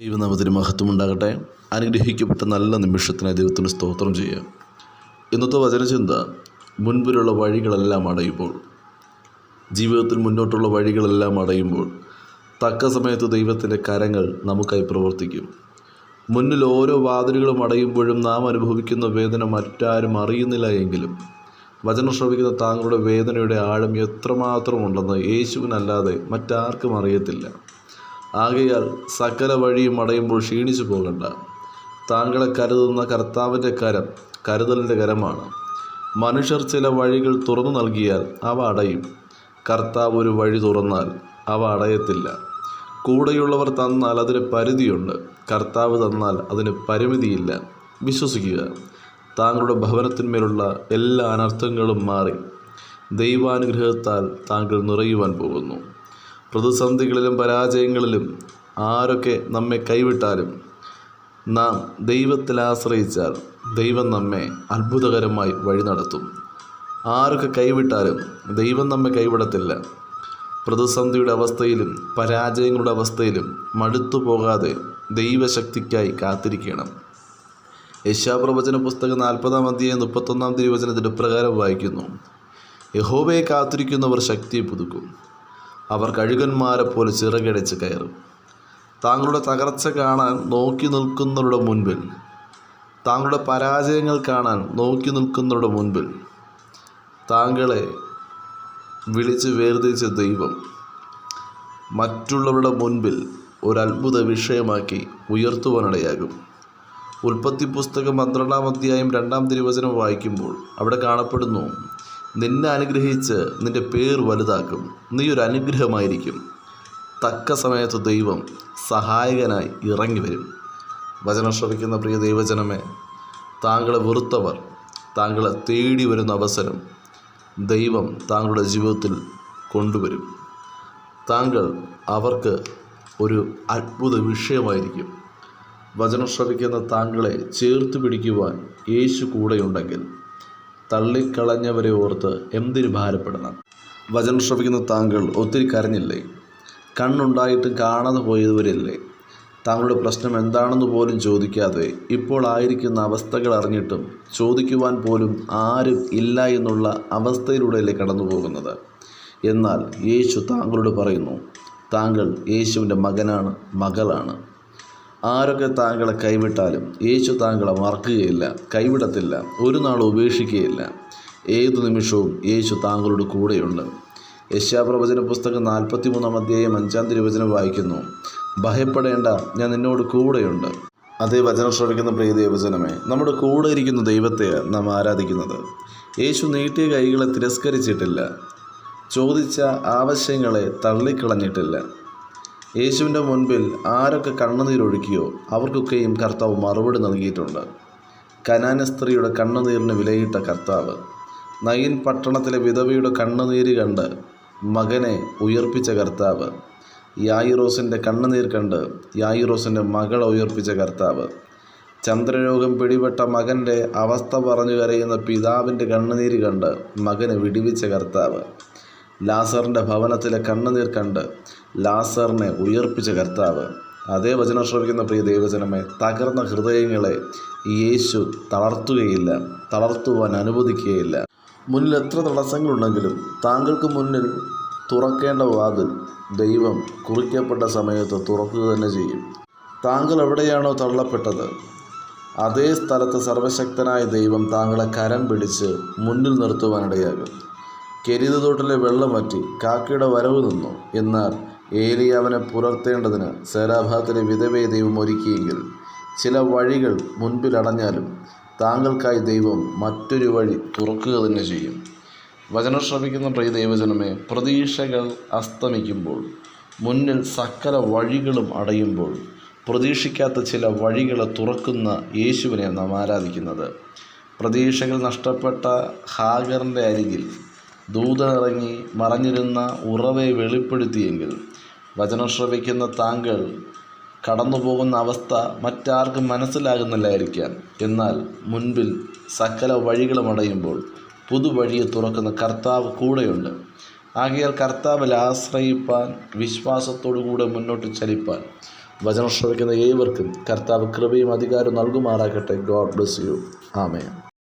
ദൈവനാമത്തിന് മഹത്വമുണ്ടാകട്ടെ. അനുഗ്രഹിക്കപ്പെട്ട നല്ല നിമിഷത്തിനായി ദൈവത്തിന് സ്തോത്രം ചെയ്യുക ഇന്നത്തെ വചനചിന്ത മുൻപിലുള്ള വഴികളെല്ലാം അടയുമ്പോൾ ജീവിതത്തിൽ മുന്നോട്ടുള്ള വഴികളെല്ലാം അടയുമ്പോൾ തക്ക സമയത്ത് ദൈവത്തിന്റെ കരങ്ങൾ നമുക്കായി പ്രവർത്തിക്കും. മുന്നിൽ ഓരോ വാതിലുകളും അടയുമ്പോഴും നാം അനുഭവിക്കുന്ന വേദന മറ്റാരും അറിയുന്നില്ല എങ്കിലും വചനം ശ്രവിക്കുന്ന താങ്കളുടെ വേദനയുടെ ആഴം എത്രമാത്രം ഉണ്ടെന്ന് യേശുവിനല്ലാതെ മറ്റാർക്കും അറിയത്തില്ല. ആകയാൽ സകല വഴിയും അടയുമ്പോൾ ക്ഷീണിച്ചു പോകണ്ട. താങ്കളെ കരുതുന്ന കർത്താവിന്റെ കരം കരുതലിന്റെ കരമാണ്. മനുഷ്യർ ചില വഴികൾ തുറന്നു നൽകിയാൽ അവ അടയും. കർത്താവ് ഒരു വഴി തുറന്നാൽ അവ അടയത്തില്ല. കൂടെയുള്ളവർ തന്നാൽ അതിന് പരിധിയുണ്ട്. കർത്താവ് തന്നാൽ അതിന് പരിമിതിയില്ല. വിശ്വസിക്കുക. താങ്കളുടെ ഭവനത്തിന്മേലുള്ള എല്ലാ അനർത്ഥങ്ങളും മാറി. ദൈവാനുഗ്രഹത്താൽ താങ്കൾ നിറയുവാൻ പോകുന്നു. പ്രതിസന്ധികളിലും പരാജയങ്ങളിലും ആരൊക്കെ നമ്മെ കൈവിട്ടാലും നാം ദൈവത്തിൽ ആശ്രയിച്ചാൽ ദൈവം നമ്മെ അത്ഭുതകരമായി വഴി നടത്തും. ആരൊക്കെ കൈവിട്ടാലും ദൈവം നമ്മെ കൈവിടത്തില്ല. പ്രതിസന്ധിയുടെ അവസ്ഥയിലും പരാജയങ്ങളുടെ അവസ്ഥയിലും മടുത്തു പോകാതെ ദൈവശക്തിക്കായി കാത്തിരിക്കണം. യശാപ്രവചന പുസ്തകം നാൽപ്പതാം അധ്യായം മുപ്പത്തൊന്നാം തിരുവചനത്തിൽ പ്രകാരം വായിക്കുന്നു. യഹോബയെ കാത്തിരിക്കുന്നവർ ശക്തിയെ പുതുക്കും. അവർ കഴുകന്മാരെ പോലെ ചിറകടിച്ച് കയറും. താങ്കളുടെ തകർച്ച കാണാൻ നോക്കി നിൽക്കുന്നവരുടെ മുൻപിൽ. താങ്കളുടെ പരാജയങ്ങൾ കാണാൻ നോക്കി നിൽക്കുന്നവരുടെ മുൻപിൽ. താങ്കളെ വിളിച്ച് വേർതിരിച്ച ദൈവം മറ്റുള്ളവരുടെ മുൻപിൽ ഒരു വിഷയമാക്കി ഉയർത്തുവാനിടയാകും. ഉൽപ്പത്തി പുസ്തകം പന്ത്രണ്ടാം അധ്യായം രണ്ടാം തിരുവചനം വായിക്കുമ്പോൾ അവിടെ കാണപ്പെടുന്നു നിന്നെ അനുഗ്രഹിച്ച് നിന്റെ പേർ വലുതാക്കും. നീ ഒരു അനുഗ്രഹമായിരിക്കും. തക്ക സമയത്ത് ദൈവം സഹായകനായി ഇറങ്ങി വരും. വചനം ശ്രവിക്കുന്ന പ്രിയ ദൈവജനമേ താങ്കളെ വെറുത്തവർ താങ്കളെ തേടി വരുന്ന അവസരം ദൈവം താങ്കളുടെ ജീവിതത്തിൽ കൊണ്ടുവരും. താങ്കൾ അവർക്ക് ഒരു അത്ഭുത വിഷയമായിരിക്കും. വചനം ശ്രവിക്കുന്ന താങ്കളെ ചേർത്ത് പിടിക്കുവാൻ യേശു കൂടെയുണ്ടെങ്കിൽ തള്ളിക്കളഞ്ഞവരെ ഓർത്ത് എന്തിനു ഭാരപ്പെടണം? വചനം ശ്രമിക്കുന്ന താങ്കൾ ഒത്തിരി കരഞ്ഞില്ലേ? കണ്ണുണ്ടായിട്ട് കാണാതെ പോയതുവരില്ലേ താങ്കളുടെ പ്രശ്നം എന്താണെന്ന് പോലും ചോദിക്കാതെ ഇപ്പോൾ ആയിരിക്കുന്ന അവസ്ഥകൾ അറിഞ്ഞിട്ടും ചോദിക്കുവാൻ പോലും ആരും ഇല്ല എന്നുള്ള അവസ്ഥയിലൂടെയല്ലേ കടന്നു പോകുന്നത്. എന്നാൽ യേശു താങ്കളോട് പറയുന്നു താങ്കൾ യേശുവിന്റെ മകനാണ് മകളാണ്. ആരൊക്കെ താങ്കളെ കൈവിട്ടാലും യേശു താങ്കളെ മറക്കുകയില്ല കൈവിടത്തില്ല ഒരു നാൾ ഉപേക്ഷിക്കുകയില്ല. ഏതു നിമിഷവും യേശു താങ്കളുടെ കൂടെയുണ്ട്. യശ്യാപ്രവചന പുസ്തകം നാൽപ്പത്തി മൂന്നാം അധ്യായം അഞ്ചാം തിരുവചനം വായിക്കുന്നു. ഭയപ്പെടേണ്ട ഞാൻ നിന്നോട് കൂടെയുണ്ട് അതേ വചനം ശ്രമിക്കുന്ന പ്രിയ ദൈവജനമേ നമ്മുടെ കൂടെ ഇരിക്കുന്ന ദൈവത്തെ നാം ആരാധിക്കുന്നത്. യേശു നീട്ടിയ കൈകളെ തിരസ്കരിച്ചിട്ടില്ല. ചോദിച്ച ആവശ്യങ്ങളെ തള്ളിക്കളഞ്ഞിട്ടില്ല. യേശുവിന്റെ മുൻപിൽ ആരൊക്കെ കണ്ണുനീരൊഴുക്കിയോ അവർക്കൊക്കെയും കർത്താവ് മറുപടി നൽകിയിട്ടുണ്ട്. കനാന സ്ത്രീയുടെ കണ്ണുനീരിന് വിലയിട്ട കർത്താവ്. നയിൻ പട്ടണത്തിലെ വിധവയുടെ കണ്ണുനീര് കണ്ട് മകനെ ഉയർപ്പിച്ച കർത്താവ്. യായിറോസിന്റെ കണ്ണുനീർ കണ്ട് യായിറോസിന്റെ മകളെ ഉയർപ്പിച്ച കർത്താവ്. ചന്ദ്രരോഗം പിടിപെട്ട മകന്റെ അവസ്ഥ പറഞ്ഞു കരയുന്ന പിതാവിന്റെ കണ്ണുനീര് കണ്ട് മകനെ വിടിവിച്ച കർത്താവ്. ലാസറിന്റെ ഭവനത്തിലെ കണ്ണുനീർ കണ്ട് ലാസറിനെ ഉയർപ്പിച്ച കർത്താവ്. അതേ വചനം ശ്രമിക്കുന്ന പ്രിയ ദൈവജനമേ തകർന്ന ഹൃദയങ്ങളെ യേശു തളർത്തുകയില്ല തളർത്തുവാൻ അനുവദിക്കുകയില്ല. മുന്നിൽ എത്ര തടസ്സങ്ങളുണ്ടെങ്കിലും താങ്കൾക്ക് മുന്നിൽ തുറക്കേണ്ട വാതിൽ ദൈവം കുറിക്കപ്പെട്ട സമയത്ത് തുറക്കുക തന്നെ ചെയ്യും. താങ്കൾ എവിടെയാണോ തള്ളപ്പെട്ടത് അതേ സ്ഥലത്ത് സർവശക്തനായ ദൈവം താങ്കളെ കരം പിടിച്ച് മുന്നിൽ നിർത്തുവാനിടയാകും. കെരിത തോട്ടിലെ വെള്ളം വറ്റി കാക്കയുടെ വരവ് നിന്നു. എന്നാൽ ഏലി അവനെ പുലർത്തേണ്ടതിന് സേരാഭാത്തിലെ വിധവയെ ദൈവം ഒരുക്കിയെങ്കിൽ ചില വഴികൾ മുൻപിലടഞ്ഞാലും താങ്കൾക്കായി ദൈവം മറ്റൊരു വഴി തുറക്കുക തന്നെ ചെയ്യും. വചനം ശ്രമിക്കുന്ന പ്രിയ ദൈവജനമേ പ്രതീക്ഷകൾ അസ്തമിക്കുമ്പോൾ മുന്നിൽ സകല വഴികളും അടയുമ്പോൾ പ്രതീക്ഷിക്കാത്ത ചില വഴികളെ തുറക്കുന്ന യേശുവിനെ നാം ആരാധിക്കുന്നത്. പ്രതീക്ഷകൾ നഷ്ടപ്പെട്ട ഹാഗറിന്റെ അരികിൽ ദൂതനിറങ്ങി മറഞ്ഞിരുന്ന ഉറവെ വെളിപ്പെടുത്തിയെങ്കിൽ വചനം ശ്രവിക്കുന്ന താങ്കൾ കടന്നു പോകുന്ന അവസ്ഥ മറ്റാർക്കും മനസ്സിലാകുന്നില്ലായിരിക്കാം. എന്നാൽ മുൻപിൽ സകല വഴികളും അടയുമ്പോൾ പുതുവഴിയെ തുറക്കുന്ന കർത്താവ് കൂടെയുണ്ട്. ആകയാൽ കർത്താവിൽ ആശ്രയിപ്പാൻ വിശ്വാസത്തോടു കൂടെ മുന്നോട്ട് ചലിപ്പാൻ വചനം ശ്രവിക്കുന്ന ഏവർക്കും കർത്താവ് കൃപയും അധികാരവും നൽകുമാറാകട്ടെ. God bless you. ആമേ